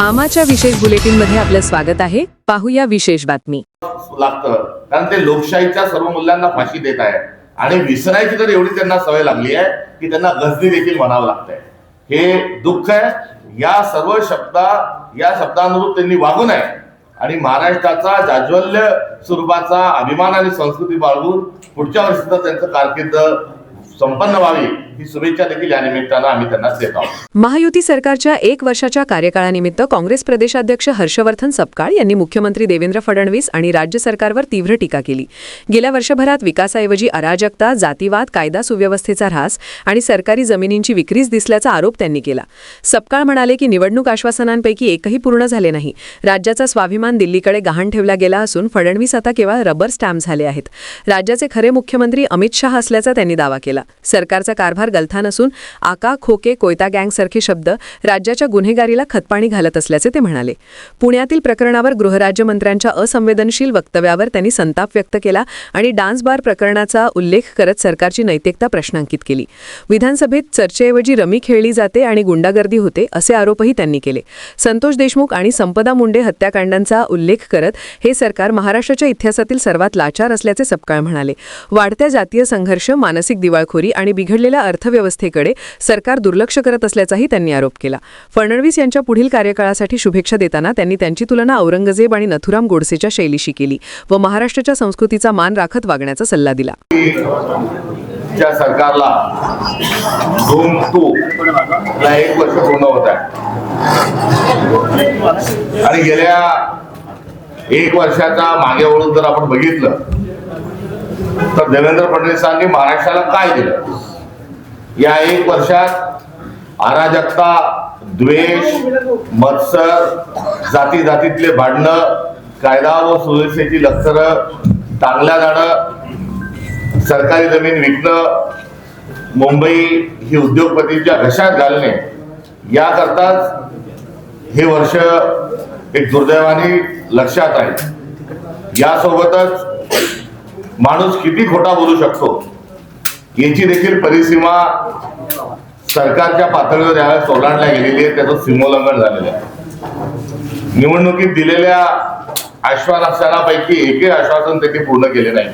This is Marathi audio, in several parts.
आमाच्या विशेष बुलेटिनमध्ये आपलं स्वागत आहे. पाहूया विशेष बातमी. लागतं. कारण ते लोकशाहीच्या सर्व मूल्यांना फाशी देत आहे. आणि विसरायची तर एवढी त्यांना सवय लागली आहे की त्यांना गजनी देखील म्हणावं लागतंय. हे दुःख आहे. या सर्व शब्दा या शब्दानुरूप त्यांनी वागू नये आणि महाराष्ट्राचा जाज्वल्य स्वरूपाचा अभिमान आणि संस्कृती बाळगून पुढच्या वर्षीचा त्यांचं कारकीर्द संपन्न व्हावी. ही शुभेच्छा देखील या निमित्तानं आम्ही त्यांना देत आहोत. महायुती सरकारच्या एक वर्षाच्या कार्यकाळानिमित्त काँग्रेस प्रदेशाध्यक्ष हर्षवर्धन सपकाळ यांनी मुख्यमंत्री देवेंद्र फडणवीस आणि राज्य सरकारवर तीव्र टीका केली. गेल्या वर्षभरात विकासाऐवजी अराजकता जातीवाद कायदा सुव्यवस्थेचा ऱ्हास आणि सरकारी जमिनींची विक्रीच दिसल्याचा आरोप त्यांनी केला. सपकाळ म्हणाले की निवडणूक आश्वासनांपैकी एकही पूर्ण झाले नाही. राज्याचा स्वाभिमान दिल्लीकडे गहाण ठेवला गेला असून फडणवीस आता केवळ रबर स्टॅम्प झाले आहेत. राज्याचे खरे मुख्यमंत्री अमित शहा असल्याचा त्यांनी दावा केला. सरकारचा कारभार गलथान असून आका खोके कोयता गँगसारखे शब्द राज्याच्या गुन्हेगारीला खतपाणी घालत असल्याचे ते म्हणाले. पुण्यातील प्रकरणावर गृहराज्यमंत्र्यांच्या असंवेदनशील वक्तव्यावर त्यांनी संताप व्यक्त केला आणि डान्स बार प्रकरणाचा उल्लेख करत सरकारची नैतिकता प्रश्नांकित केली. विधानसभेत चर्चेऐवजी रमी खेळली जाते आणि गुंडागर्दी होते असे आरोपही त्यांनी केले. संतोष देशमुख आणि संपदा मुंडे हत्याकांडांचा उल्लेख करत हे सरकार महाराष्ट्राच्या इतिहासातील सर्वात लाचार असल्याचे सपकाळ म्हणाले. वाढत्या जातीय संघर्ष मानसिक दिवाळखोरी आणि बिघडलेल्या अर्थव्यवस्थेकडे सरकार दुर्लक्ष करत असल्याचाही त्यांनी आरोप केला. फडणवीस यांच्या पुढील कार्यकाळासाठी शुभेच्छा देताना त्यांनी त्यांची तुलना औरंगजेब आणि नथुराम गोडसेच्या शैलीशी केली व महाराष्ट्राच्या संस्कृतीचा मान राखत वागण्याचा सल्ला दिला. त्या सरकारला दोन टू ला एक वर्ष पूर्ण होत आहे. आणि गेल्या एक वर्षाचा मागे वळून जर आपण बघितलं तर देवेंद्र फडणवीसांनी महाराष्ट्राला काय दिलं? या एक वर्षात अराजकता द्वेष मत्सर जाती जातीतले भांडणं कायदा व सुव्यवस्थेची लक्षरं टांगल्या जाणं सरकारी जमीन विकणं मुंबई ही उद्योगपतीच्या घशात घालणे याकरताच हे वर्ष एक दुर्दैवाने लक्षात आहे. यासोबतच माणूस किती खोटा बोलू शकतो? याची देखील परिसीमा सरकारच्या पातळीवर यावेळेस ओलांडल्या गेलेली आहे. त्याचं सीमोल्लंघन झालेलं आहे. निवडणुकीत दिलेल्या आश्वासनापैकी एकही आश्वासन त्यांनी पूर्ण केले नाही.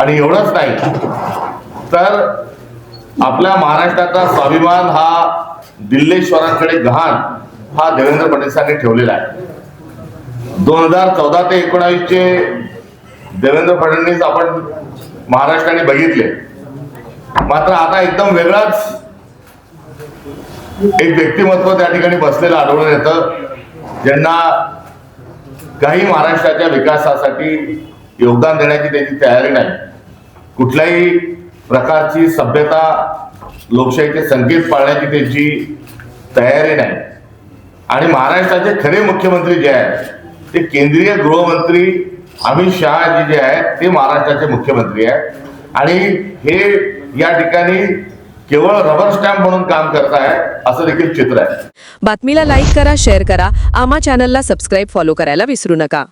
आणि एवढंच नाही तर आपल्या महाराष्ट्राचा स्वाभिमान हा दिल्लेश्वरांकडे गहाण हा देवेंद्र फडणवीसांनी ठेवलेला आहे. दोन हजार चौदा ते एकोणावीसचे देवेंद्र फडणवीस आपण महाराष्ट्राने बघितले. मात्र आता एकदम वेगळाच एक व्यक्तिमत्व त्या ठिकाणी बसलेलं आढळून येतं ज्यांना काही महाराष्ट्राच्या विकासासाठी योगदान देण्याची त्याची तयारी नाही. कुठल्याही प्रकारची सभ्यता लोकशाहीचे संकेत पाळण्याची त्याची तयारी नाही. आणि महाराष्ट्राचे खरे मुख्यमंत्री जे आहेत ते केंद्रीय गृहमंत्री अमित शहाजी जे आहेत ते महाराष्ट्राचे मुख्यमंत्री आहेत. आणि हे या ठिकाणी केवळ रबर स्टॅम्प म्हणून काम करत आहे असं देखील चित्र आहे. बातमीला लाईक करा शेअर करा. आमा चॅनलला सबस्क्राईब फॉलो करायला विसरू नका.